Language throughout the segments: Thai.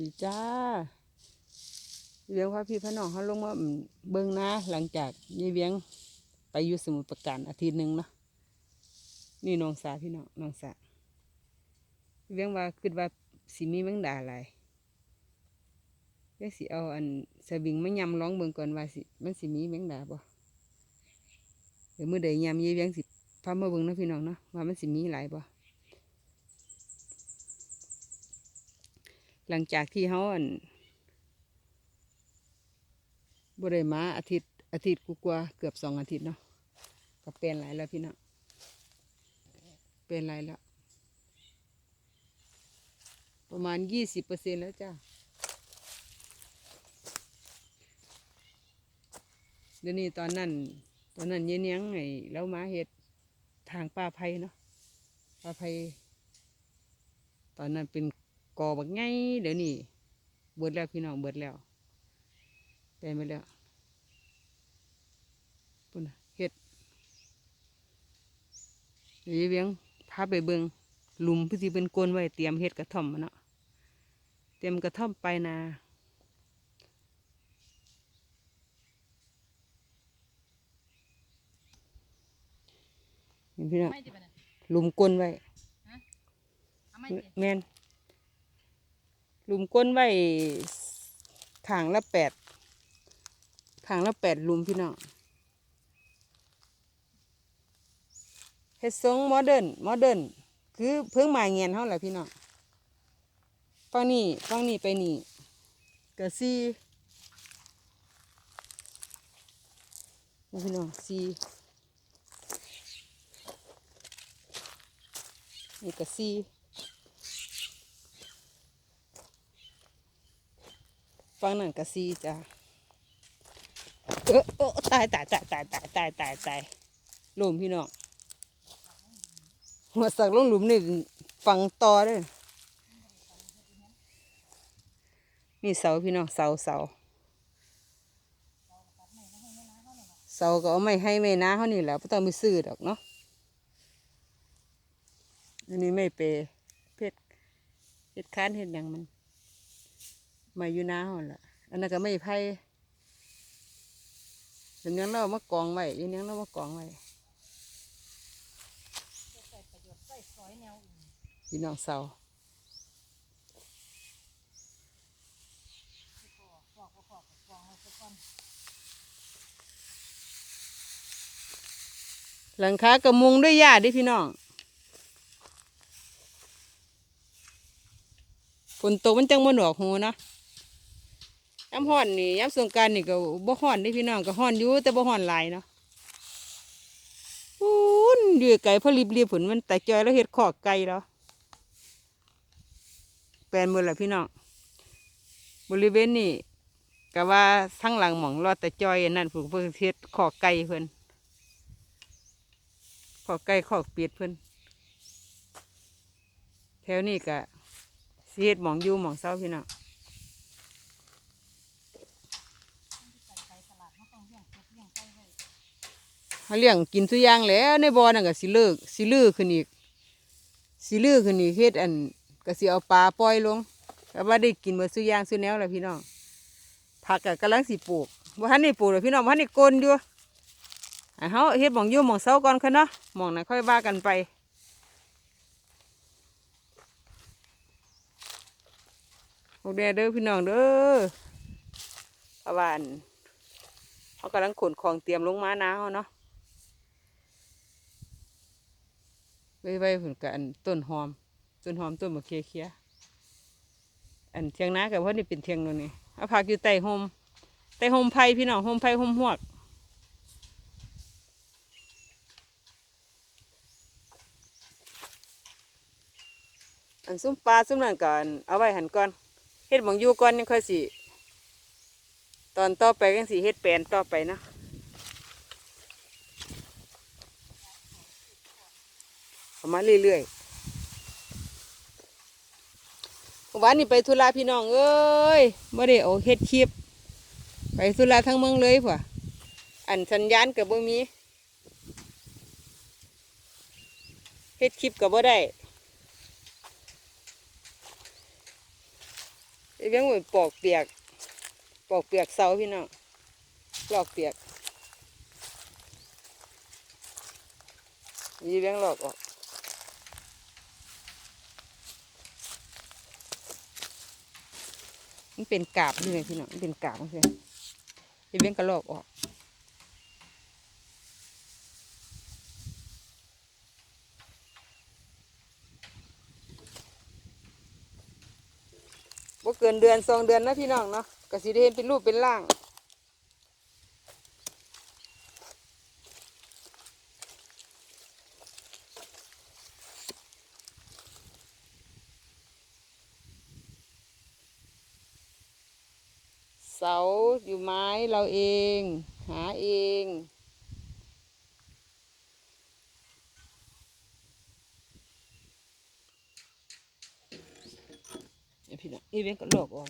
ดีจ้าเลี้ยงพระพี่พระน้องเขาลงมาเบิ้งนะหลังจากยายเวียงไปอยู่สมุทรปราการอาทิตย์หนึ่งเนาะนี่น้องสาพี่น้องน้องสาเวียงว่าคิดว่าสิมีแมงดาหลายเวียงสิเอาอันสวิงมายำร้องเบิ่งก่อนว่าสิมันสิมีแมงดาบ่เดี๋ยวเมื่อใดยำยายเวียงสิพามาเบิ่งนะพี่น้องเนาะว่ามันสิมีหลายบ่ หลังจากที่เขาอันบริมาอาทิตย์อาทิตย์กว่าๆเกือบสองอาทิตย์เนาะก็เป็นหลายแล้วพี่น้องเป็นหลายแล้ว ประมาณยี่สิบเปอร์เซ็นแล้วจ้าเดี๋ยวนี้ตอนนั้น ตอนนั้นเย็นยังไงแล้วมาเห็ดทางป้าไผ่เนาะป้าไผ่ตอนนั้นเป็น กอบักไงเดี๋ยวนี้เบิดแล้วพี่น้องเบิดแล้วเป็นไปแล้วปุ่นน่ะเห็ดเดี๋ยวเวียงพาไปเบิงหลุมพี่สิเป็นกลนไว้เตรียมเห็ดกระท่อมมาเนาะเตรียมกระท่อมไปนาเห็นพี่น้องไม่ติดปะเนี่ยหลุมกลนไว้เอาไม่ติดแมน หลุมก้นไว้ขางละแปดขางละแปดหลุมพี่น้องเฮ็ดทรงโมเดิร์นโมเดิร์นคือเพิ่งมาเงียนเท่าไหร่พี่น้องฟังนี่ฟังนี่ไปนี่กระซีพี่น้องซีนี่กระซี ฟังนั่นกะซีจ้ะเออเออตายตายตายตายตายตายตายตายหลุมพี่น้องหัวสักลงหลุมนี่ฟังต่อเด้อนี่เสาพี่น้องเสาเสาเสาก็เอาไม่ให้ไม่น้าเขานี่แหละไม่ต้องไปซื้อดอกเนาะอันนี้ไม่เปร์เพชรเพชรค้านเห็ดหยังมัน มาอยู่นาหอนละอันนั้นก็ไม่ไผ่เดี๋ยวนี้เรามากองไว้อยังนี้เรามากองไว้พี่น้องเสาหลังคากระมุงด้วยหญ้าดิพี่น้องฝนตกมันจังมันหนวกหูเนาะ ย้ำห้อนนี่ย้ำสงการนี่ก็บ่ห้อนเดิพี่น้องก็ห้อนอยู่แต่บ่ห้อนหลายเนาะอุ้นอยู่ไก่พอรีบๆผลมันแต่จอยแล้วเห็ดขอกไก่แล้วแปลนหมดแหละพี่น้องบริเวณนี่ก็ว่าทั้งหลังหมองรอดแต่จอยนั่นผูกเพื่อเฮ็ดขอกไก่เพิ่นขอกไก่ขอกเป็ดเพิ่นแถวนี้ก็เฮ็ดหมองอยู่หมองเศร้าพี่น้อง ใส่ไก่สลัดเขาต้องเลี้ยงเป็ดเลี้ยงไก่ไว้ เขาเลี้ยงกินทุกอย่างแล้วในบ่อนั่นก็สิเลิกสิลือขึ้นอีกสิลือขึ้นอีกเฮ็ดอันก็สิเอาปลาปล่อยลงก็ว่าได้กินหมดทุกอย่างทุกแนวแล้วพี่น้องผักก็กำลังสิปลูกบ่ทันได้ปลูกเลยพี่น้องบ่ทันได้กลนอยู่ให้เฮาเฮ็ดหม่องอยู่หม่องเศร้าก่อนค่ะเนาะหม่องนั้นค่อยว่ากันไปโอเคเด้อพี่น้องเด้อเพระวันเขากำลังขนของเตรียมลงมานาเขาเนาะ ไว้ไว้ผลกับอันต้นหอม ต้นหอมต้นมะเขือเขียอันเทียงนากับว่านี่เป็นเทียงตรงนี้เอาผักอยู่ใต้โฮมใต้โฮมไผ่พี่น้องโฮมไผ่โฮมหวกอันซุ้มปลาซุ้มนั่นก่อนเอาไว้หันก่อนเฮ็ดหมองยูก่อนยังค่อยสิตอนต่อไปกันสิเฮ็ดแปลนต่อไปนะ เอามาเรื่อยๆวันนี้ไปธุระพี่น้องเอ้ยไม่ได้เอาเฮ็ดคลิป ไปธุระทั้งเมืองเลยพ่ะอันสัญญาณกับบ่มีเฮ็ดคลิปกับบ่ได้ไอ้เบี้ยงหมือนปอกเปียก ปอกเปียกเสาพี่น้องลอกเปียกยีเบี้ยงหลอกออก มันเป็นกาบนี่ไงพี่น้องมันเป็นกาบมันคือไอ้เบี้ยงก็ลอกออกบ่เกินเดือนสองเดือนนะพี่น้องเนาะก็สิได้เห็นเป็นรูปเป็นร่าง เสาอยู่ไม้เราเอง หาเอง เดี๋ยวพี่น้องอีเวนก็ลอกออก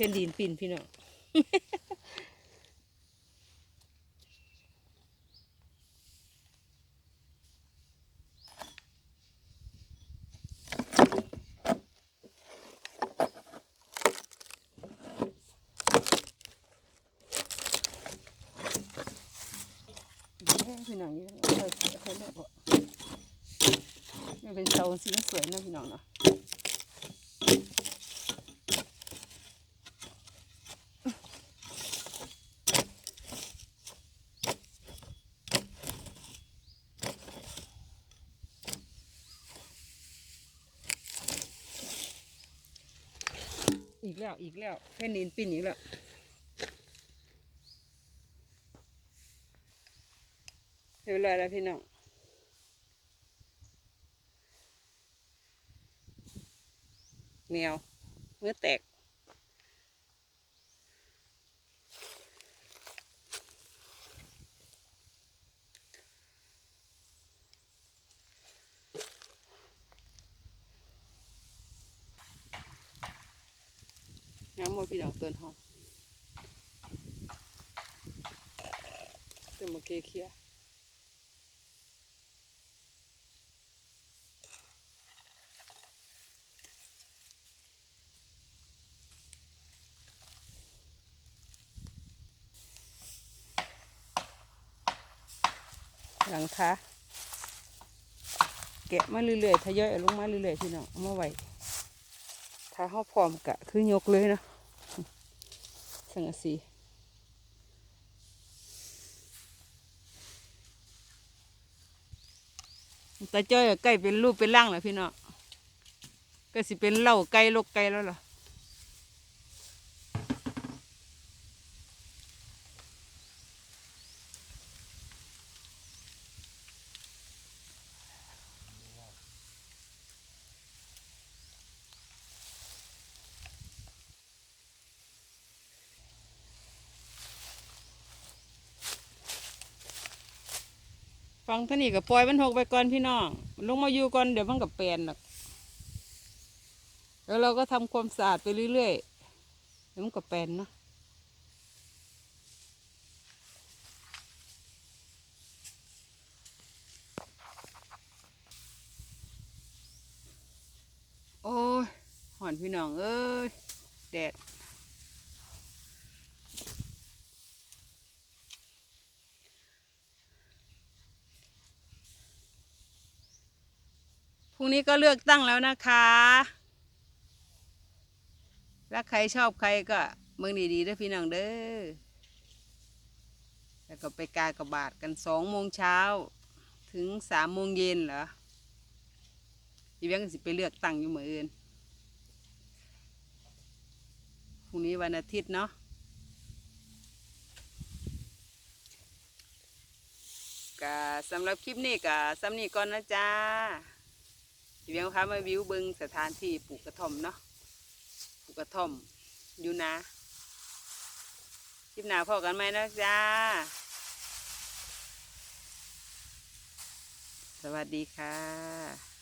เพ่นดินปิ่นพี่น้องพี่น้องนี่เออเสียให้แล้วบ่นี่เป็นเสาสีสวยนะพี่น้องเนาะ อีกแล้วอีกแล้วแค่นินปิ้นอีกแล้วเรียบร้อยแล้วพี่น้องเหนียวเมื่อแตก มดพี่น้องเตือนหองเตือนมาเคลียร์หลังคาแกะมาเรื่อยๆทยอยลงมาเรื่อยๆพี่น้องเอามาไว้ถ้าเขาพร้อมกะคือยกเลยเนาะ สังกะสีตาจ้อยใกล้เป็นรูปเป็นร่างแล้วพี่น้องก็สิเป็นเหล่าไก่ลกไก่แล้วล่ะ ฟังท่านี่ก็ปล่อยมันหกไปก่อนพี่น้องลงมาอยู่ก่อนเดี๋ยวมันก็เปลี่ยนหรอกแล้วเราก็ทำความสะอาดไปเรื่อยๆเดี๋ยวมันก็เปลี่ยนเนาะโอ้ยหอนพี่น้องเอ้ยแดด พรุ่งนี้ก็เลือกตั้งแล้วนะคะแล้วใครชอบใครก็เมืองดีๆเด้อพี่น้องเด้อ แล้วก็ไปกากบาทกันสองโมงเช้า ถึงสามโมงเย็นเหรออีเวียงก็สิไปเลือกตั้งอยู่เหมือนอื่นพรุ่งนี้วันอาทิตย์เนาะก็สำหรับคลิปนี้ก็สำนี้ก่อนนะจ๊ะ เวียงพะมาวิวเบิงสถานที่ปลูกกระท่อมเนาะปลูกกระท่อมอยู่นะคลิปหนาพอกันไหมนะจ้า สวัสดีค่ะ